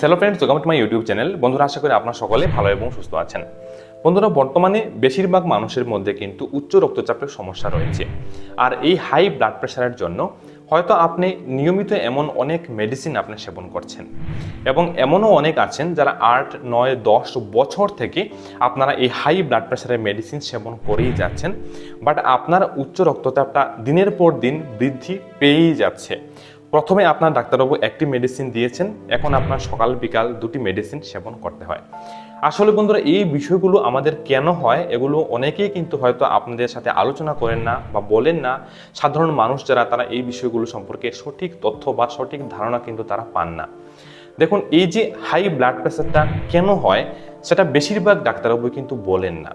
Hello friends welcome to my YouTube channel বন্ধুরা, আশা করি আপনারা সকলে ভালো এবং সুস্থ আছেন। বন্ধুরা, বর্তমানে বেশিরভাগ মানুষের মধ্যে কিন্তু উচ্চ রক্তচাপের সমস্যা রয়েছে। আর এই হাই ব্লাড প্রেশারের জন্য হয়তো আপনি নিয়মিত এমন অনেক মেডিসিন আপনি সেবন করছেন। এবং এমনও অনেক আছেন যারা আট, নয়, দশ বছর থেকে আপনারা এই হাই ব্লাড প্রেশারের মেডিসিন সেবন করেই যাচ্ছেন। বাট আপনার উচ্চ রক্তচাপটা দিনের পর দিন বৃদ্ধি পেয়েই যাচ্ছে। প্রথমে আপনার ডাক্তারবাবু একটি মেডিসিন দিয়েছেন, এখন আপনার সকাল বিকাল দুটি মেডিসিন সেবন করতে হয়। আসলে বন্ধুরা, এই বিষয়গুলো আমাদের কেন হয়, এগুলো অনেকেই কিন্তু হয়তো আপনাদের সাথে আলোচনা করেন না বা বলেন না। সাধারণ মানুষ যারা, তারা এই বিষয়গুলো সম্পর্কে সঠিক তথ্য বা সঠিক ধারণা কিন্তু তারা পান না। দেখুন, এই যে হাই ব্লাড প্রেশারটা কেন হয় সেটা বেশিরভাগ ডাক্তারবাবু কিন্তু বলেন না।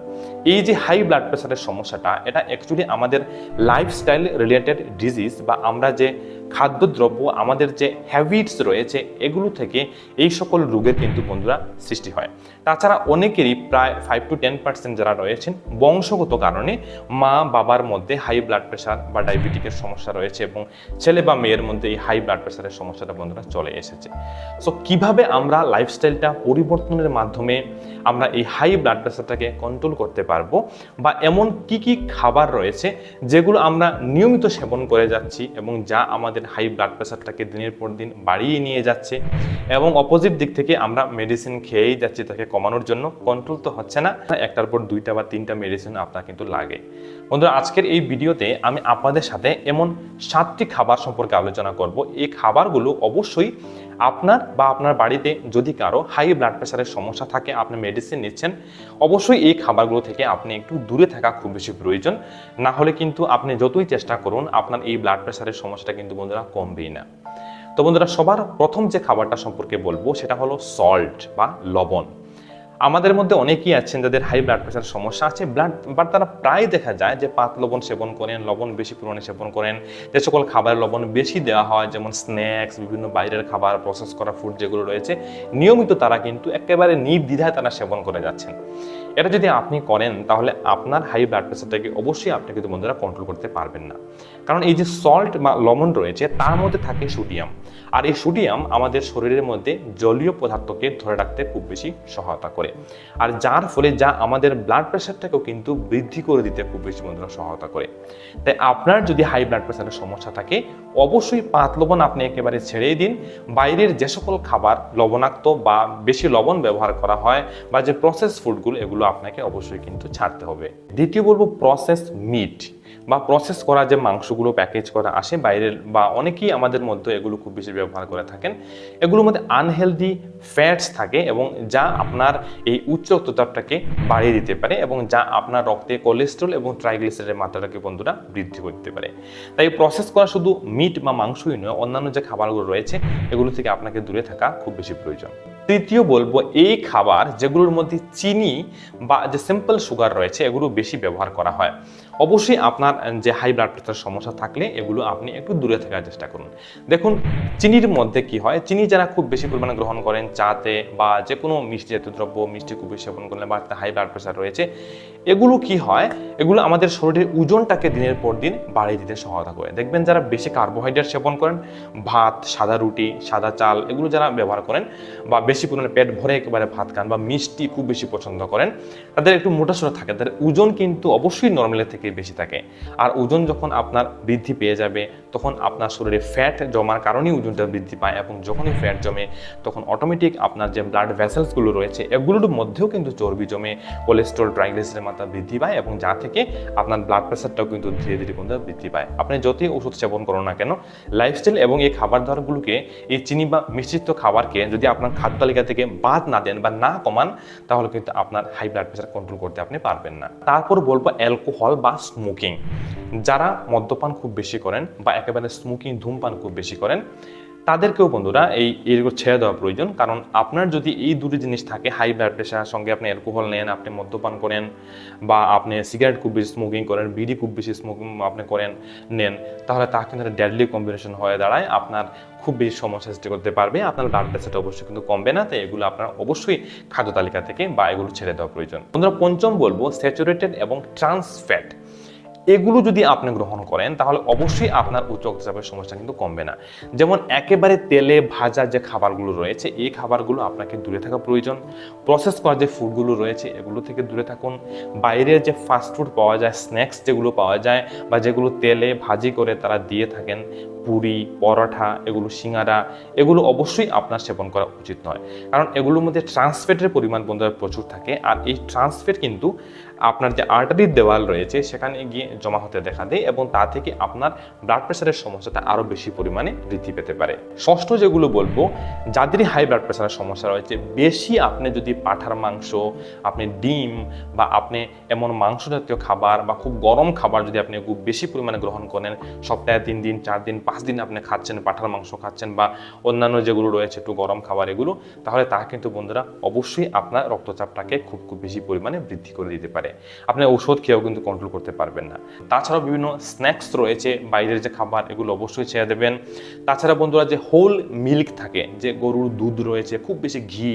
এই যে হাই ব্লাড প্রেশারের সমস্যাটা, এটা অ্যাকচুয়ালি আমাদের লাইফস্টাইল রিলেটেড ডিজিজ বা আমরা যে খাদ্যদ্রব্য, আমাদের যে হ্যাবিটস রয়েছে, এগুলো থেকে এই সকল রোগের কিন্তু বন্ধুরা সৃষ্টি হয়। তাছাড়া অনেকেরই প্রায় ফাইভ টু টেন পার্সেন্ট যারা রয়েছেন, বংশগত কারণে মা বাবার মধ্যে হাই ব্লাড প্রেশার বা ডায়াবেটিকের সমস্যা রয়েছে এবং ছেলে বা মেয়ের মধ্যে এই হাই ব্লাড প্রেশারের সমস্যাটা বন্ধুরা চলে এসেছে। সো কীভাবে আমরা লাইফস্টাইলটা পরিবর্তনের মাধ্যমে আমরা এই হাই ব্লাড প্রেশারটাকে কন্ট্রোল করতে পারব বা এমন কি কি খাবার রয়েছে যেগুলো আমরা নিয়মিত সেবন করে যাচ্ছি এবং যা আমাদের হাই ব্লাড প্রেশারটাকে দিনের পর দিন বাড়িয়ে নিয়ে যাচ্ছে এবং অপোজিট দিক থেকে আমরা মেডিসিন খেয়েই যাচ্ছি, তাকে কমানোর জন্য। কন্ট্রোল তো হচ্ছে না। একটার পর দুইটা বা তিনটা মেডিসিন আপনার কিন্তু লাগে। বন্ধুরা, আজকের এই ভিডিওতে আমি আপনাদের সাথে এমন সাতটি খাবার সম্পর্কে আলোচনা করব। এই খাবারগুলো অবশ্যই আপনার বা আপনার বাড়িতে যদি কারও হাই ব্লাড প্রেশারের সমস্যা থাকে, আপনি মেডিসিন নিচ্ছেন, অবশ্যই এই খাবারগুলো থেকে আপনি একটু দূরে থাকা খুব বেশি প্রয়োজন। না হলে কিন্তু আপনি যতই চেষ্টা করুন, আপনার এই ব্লাড প্রেশারের সমস্যাটা কিন্তু বন্ধুরা কমবেই না। তো বন্ধুরা, সবার প্রথম যে খাবারটা সম্পর্কে বলব, সেটা হলো সল্ট বা লবণ। আমাদের মধ্যে অনেকেই আছেন যাদের হাই ব্লাড প্রেশার সমস্যা আছে। ব্লাড বাট তারা প্রায় দেখা যায় যে পাত লবণ সেবন করেন, লবণ বেশি পরিমাণে সেবন করেন। যে সকল খাবারের লবণ বেশি দেওয়া হয়, যেমন স্ন্যাক্স বিভিন্ন বাইরের খাবার প্রসেস করা ফুড যেগুলো রয়েছে, নিয়মিত তারা কিন্তু একেবারে নির্দ্বিধায় তারা সেবন করে যাচ্ছেন। এটা যদি আপনি করেন, তাহলে আপনার হাই ব্লাড প্রেশারটাকে অবশ্যই আপনি কিন্তু বন্ধুরা কন্ট্রোল করতে পারবেন না। কারণ এই যে সল্ট বা লবণ রয়েছে, তার মধ্যে থাকে সোডিয়াম আর এই সোডিয়াম আমাদের শরীরের মধ্যে জলীয় পদার্থকে ধরে রাখতে খুব বেশি সহায়তা করে। আর যার ফলে যা আমাদের ব্লাড প্রেশারটাকেও কিন্তু বৃদ্ধি করে দিতে খুব বেশি বন্ধুরা সহায়তা করে। তাই আপনার যদি হাই ব্লাড প্রেশারের সমস্যা থাকে, অবশ্যই পাত লবণ আপনি একেবারে ছেড়েই দিন। বাইরের যে সকল খাবার, লবণাক্ত বা বেশি লবণ ব্যবহার করা হয় বা যে প্রসেস ফুডগুলো এগুলো আপনাকে অবশ্যই কিন্তু ছাড়তে হবে। দ্বিতীয় বলব প্রসেস মিট বা প্রসেস করা যে মাংসগুলো প্যাকেজ করা আসে বাইরের বা অনেকেই আমাদের মধ্যে এগুলো খুব বেশি ব্যবহার করে থাকেন। এগুলোর মধ্যে আনহেলদি ফ্যাটস থাকে এবং যা আপনার এই উচ্চ রক্তচাপটাকে বাড়িয়ে দিতে পারে এবং যা আপনার রক্তে কোলেস্ট্রল এবং ট্রাইগ্লিসারিডের মাত্রাটাকে বন্ধুরা বৃদ্ধি করতে পারে। তাই প্রসেস করা শুধু মিট বা মাংসই নয়, অন্যান্য যে খাবারগুলো রয়েছে, এগুলো থেকে আপনাকে দূরে থাকা খুব বেশি প্রয়োজন। তৃতীয় বলব এই খাবার যেগুলোর মধ্যে চিনি বা যে সিম্পল সুগার রয়েছে, এগুলো বেশি ব্যবহার করা হয়। অবশ্যই আপনার যে হাই ব্লাড প্রেশার সমস্যা থাকলে এগুলো আপনি একটু দূরে থাকার চেষ্টা করুন। দেখুন, চিনির মধ্যে কি হয়? চিনি যারা খুব বেশি পরিমাণে গ্রহণ করেন চাতে বা যে কোনো মিষ্টি জাতীয় দ্রব্য, মিষ্টি বেশি সেবন করলে বা হাই ব্লাড প্রেশার রয়েছে, এগুলো কি হয়? এগুলো আমাদের শরীরের ওজনটাকে দিনের পর দিন বাড়িয়ে দিতে সহায়তা করে। দেখবেন যারা বেশি কার্বোহাইড্রেট সেবন করেন, ভাত, সাদা রুটি, সাদা চাল, এগুলো যারা ব্যবহার করেন বা বেশি পরিমাণে পেট ভরে একেবারে ভাত খান বা মিষ্টি খুব বেশি পছন্দ করেন, তাদের একটু মোটাসোটা থাকে, তাদের ওজন কিন্তু অবশ্যই নর্মালের থেকে বেশি থাকে। আর ওজন যখন আপনার বৃদ্ধি পেয়ে যাবে, তখন আপনার শরীরে ফ্যাট জমার কারণেই ওজনটা বৃদ্ধি পায় এবং যখনই ফ্যাট জমে, তখন অটোমেটিক আপনার যে ব্লাড ভেসেলসগুলো রয়েছে, এগুলোর মধ্যেও কিন্তু চর্বি জমে কোলেস্ট্রল ট্রাইগ্লিসারিডের মাত্রা বৃদ্ধি পায় এবং যা থেকে আপনার ব্লাড প্রেশারটাও কিন্তু ধীরে ধীরে কিন্তু বৃদ্ধি পায়। আপনি যতই ওষুধ সেবন করুন না কেন লাইফস্টাইল এবং এই খাবার দাবারগুলোকে এই চিনি বা মিশ্রিত খাবারকে যদি আপনার খাদ্য তালিকা থেকে বাদ না দেন বা না কমান, তাহলে কিন্তু আপনার হাই ব্লাড প্রেশার কন্ট্রোল করতে আপনি পারবেন না। তারপর বলব অ্যালকোহল বা স্মোকিং যারা মদ্যপান খুব বেশি করেন বা একেবারে স্মোকিং ধূমপান খুব বেশি করেন, তাদেরকেও বন্ধুরা এই এগুলো ছেড়ে দেওয়া প্রয়োজন। কারণ আপনার যদি এই দুটি জিনিস থাকে হাই ব্লাড প্রেশার সঙ্গে আপনি অ্যালকোহল নেন, আপনি মদ্যপান করেন, বা আপনি সিগারেট খুব বেশি স্মোকিং করেন বিড়ি খুব বেশি স্মোকিং আপনি করেন, নেন, তাহলে তা কিন্তু ডেডলি কম্বিনেশন হয়ে দাঁড়ায়, আপনার খুব বেশি সমস্যা সৃষ্টি করতে পারবে, আপনার ব্লাড প্রেশারটা অবশ্যই কিন্তু কমবে না, তাই এগুলো আপনার অবশ্যই খাদ্য তালিকা থেকে বা এগুলো ছেড়ে দেওয়া প্রয়োজন। বন্ধুরা পঞ্চম বলব স্যাচুরেটেড এবং ট্রান্স ফ্যাট এগুলো যদি আপনি গ্রহণ করেন, তাহলে অবশ্যই আপনার উচ্চ রক্তচাপের সমস্যা কিন্তু কমবে না। যেমন একেবারে তেলে ভাজা যে খাবারগুলো রয়েছে, এই খাবারগুলো আপনাকে দূরে থাকা প্রয়োজন। প্রসেস করা যে ফুডগুলো রয়েছে, এগুলো থেকে দূরে থাকুন। বাইরের যে ফাস্টফুড পাওয়া যায় স্ন্যাক্স যেগুলো পাওয়া যায়, বা যেগুলো তেলে ভাজি করে তারা দিয়ে থাকেন, পুরি, পরোটা, এগুলো সিঙ্গারা, এগুলো অবশ্যই আপনার সেবন করা উচিত নয়। কারণ এগুলোর মধ্যে ট্রান্সফেটের পরিমাণ বন্ধুরা প্রচুর থাকে, আর এই ট্রান্সফেট কিন্তু আপনার যে আর্টারির দেওয়াল রয়েছে, সেখানে গিয়ে জমা হতে দেখা দেয় এবং তা থেকে আপনার ব্লাড প্রেশারের সমস্যাটা আরও বেশি পরিমাণে বৃদ্ধি পেতে পারে। ষষ্ঠ যেগুলো বলব, যাদের হাই ব্লাড প্রেশারের সমস্যা রয়েছে, বেশি আপনি যদি পাঠার মাংস, আপনি ডিম বা আপনি এমন মাংস জাতীয় খাবার বা খুব গরম খাবার যদি আপনি খুব বেশি পরিমাণে গ্রহণ করেন, সপ্তাহে তিন দিন, চার দিন, পাঁচ দিন আপনি খাচ্ছেন, পাঠার মাংস খাচ্ছেন বা অন্যান্য যেগুলো রয়েছে, একটু গরম খাবার এগুলো, তাহলে তা কিন্তু বন্ধুরা অবশ্যই আপনার রক্তচাপটাকে খুব খুব বেশি পরিমাণে বৃদ্ধি করে দিতে পারে। আপনি ওষুধ খেয়েও কিন্তু কন্ট্রোল করতে পারবেন না। তাছাড়াও বিভিন্ন স্ন্যাক্স রয়েছে, বাইরের যে খাবার, এগুলো অবশ্যই ছেড়ে দেবেন। তাছাড়া বন্ধুরা, যে হোল মিল্ক থাকে, যে গরুর দুধ রয়েছে, খুব বেশি ঘি,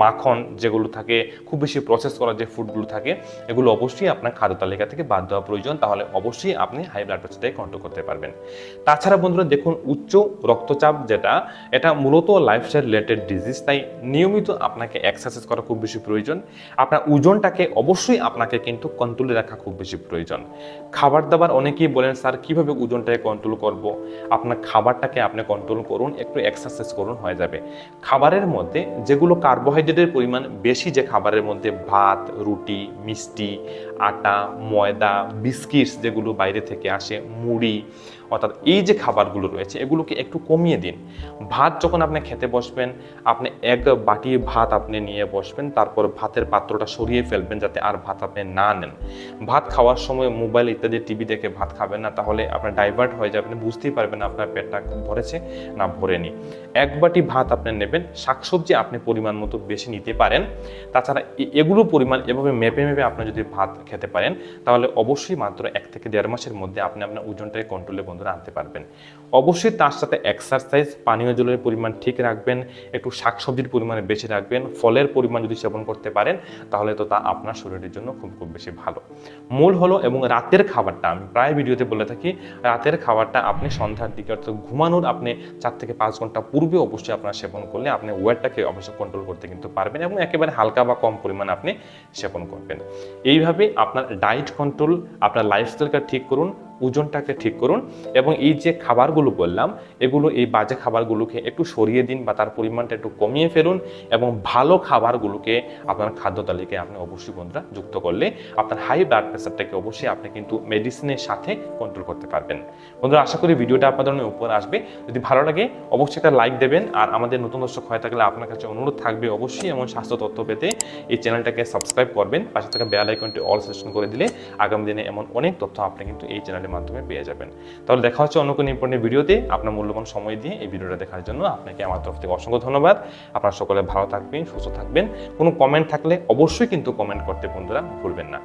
মাখন যেগুলো থাকে, খুব বেশি প্রসেস করা যে ফুডগুলো থাকে, এগুলো অবশ্যই আপনার খাদ্য তালিকা থেকে বাদ দেওয়া প্রয়োজন। তাহলে অবশ্যই আপনি হাই ব্লাড প্রেশারটাকে কন্ট্রোল করতে পারবেন। তাছাড়া বন্ধুরা, দেখুন, উচ্চ রক্তচাপ যেটা, এটা মূলত লাইফস্টাইল রিলেটেড ডিজিজ তাই নিয়মিত আপনাকে এক্সারসাইজ করা খুব বেশি প্রয়োজন। আপনার ওজনটাকে অবশ্যই আপনাকে কিন্তু কন্ট্রোলে রাখা খুব বেশি প্রয়োজন। খাবার দাবার অনেকেই বলেন, স্যার, কীভাবে ওজনটাকে কন্ট্রোল করব? আপনার খাবারটাকে আপনি কন্ট্রোল করুন, একটু এক্সারসাইজ করুন, হয়ে যাবে। খাবারের মধ্যে যেগুলো কার্বোহাইড্রেটের পরিমাণ বেশি, যে খাবারের মধ্যে ভাত, রুটি, মিষ্টি, আটা, ময়দা বিস্কিটস যেগুলো বাইরে থেকে আসে, মুড়ি অর্থাৎ এই যে খাবারগুলো রয়েছে, এগুলোকে একটু কমিয়ে দিন। ভাত যখন আপনি খেতে বসবেন, আপনি এক বাটি ভাত আপনি নিয়ে বসবেন, তারপর ভাতের পাত্রটা সরিয়ে ফেলবেন যাতে আর ভাত আপনি না নেন। ভাত খাওয়ার সময় মোবাইল ইত্যাদি, টিভি দেখে ভাত খাবেন না, তাহলে আপনার ডাইভার্ট হয়ে যাবেন বুঝতেই পারবেন আপনার পেটটা ভরেছে না ভরেনি। এক বাটি ভাত আপনি নেবেন, শাকসবজি আপনি পরিমাণ মতো বেশি নিতে পারেন। তাছাড়া এগুলো পরিমাণ এভাবে মেপে মেপে আপনি যদি ভাত খেতে পারেন, তাহলে অবশ্যই মাত্র এক থেকে দেড় মাসের মধ্যে আপনি আপনার ওজনটাকে কন্ট্রোলে বন্ধুরা আনতে পারবেন। অবশ্যই তার সাথে এক্সারসাইজ পানীয় জলের পরিমাণ ঠিক রাখবেন, একটু শাকসবজির পরিমাণে বেশি রাখবেন, ফলের পরিমাণ যদি সেবন করতে পারেন, তাহলে তো তা আপনার শরীরের জন্য খুব খুব বেশি ভালো। মূল হলো এবং রাতের খাবারটা, আমি প্রায় ভিডিওতে বলে থাকি, রাতের খাবারটা আপনি সন্ধ্যার দিকে, অর্থাৎ ঘুমানোর আপনি চার থেকে পাঁচ ঘণ্টা পূর্বে অবশ্যই আপনার সেবন করলে আপনি ওয়েটটাকে অবশ্যই কন্ট্রোল করতে কিন্তু পারবেন এবং একেবারে হালকা বা কম পরিমাণ আপনি সেবন করবেন। এইভাবে আপনার ডায়েট কন্ট্রোল আপনার লাইফস্টাইলটা ঠিক করুন ওজনটাকে ঠিক করুন এবং এই যে খাবারগুলো বললাম, এগুলো এই বাজে খাবারগুলোকে একটু সরিয়ে দিন বা তার পরিমাণটা একটু কমিয়ে ফেলুন এবং ভালো খাবারগুলোকে আপনার খাদ্য তালিকায় আপনি অবশ্যই বন্ধুরা যুক্ত করলে আপনার হাই ব্লাড প্রেশারটাকে অবশ্যই আপনি কিন্তু মেডিসিনের সাথে কন্ট্রোল করতে পারবেন। বন্ধুরা, আশা করি ভিডিওটা আপনাদের উপর আসবে। যদি ভালো লাগে, অবশ্যই একটা লাইক দেবেন আর আমাদের নতুন দর্শক হয়ে থাকলে আপনার কাছে অনুরোধ থাকবে অবশ্যই এমন স্বাস্থ্য তথ্য পেতে। এই চ্যানেলটাকে সাবস্ক্রাইব করবেন, পাশে থাকা বেল আইকনটি অল সেশন করে দিলে আগামী দিনে এমন অনেক তথ্য আপনি কিন্তু এই চ্যানেলের মাধ্যমে পেয়ে যাবেন। তাহলে দেখা হচ্ছে অন্য কোনো ইম্পর্টেন্ট ভিডিওতে আপনার মূল্যবান সময় দিয়ে এই ভিডিওটা দেখার জন্য আপনাকে আমার তরফ থেকে অসংখ্য ধন্যবাদ। আপনারা সকলে ভালো থাকবেন, সুস্থ থাকবেন। কোনো কমেন্ট থাকলে অবশ্যই কিন্তু কমেন্ট করতে বন্ধুরা ভুলবেন না।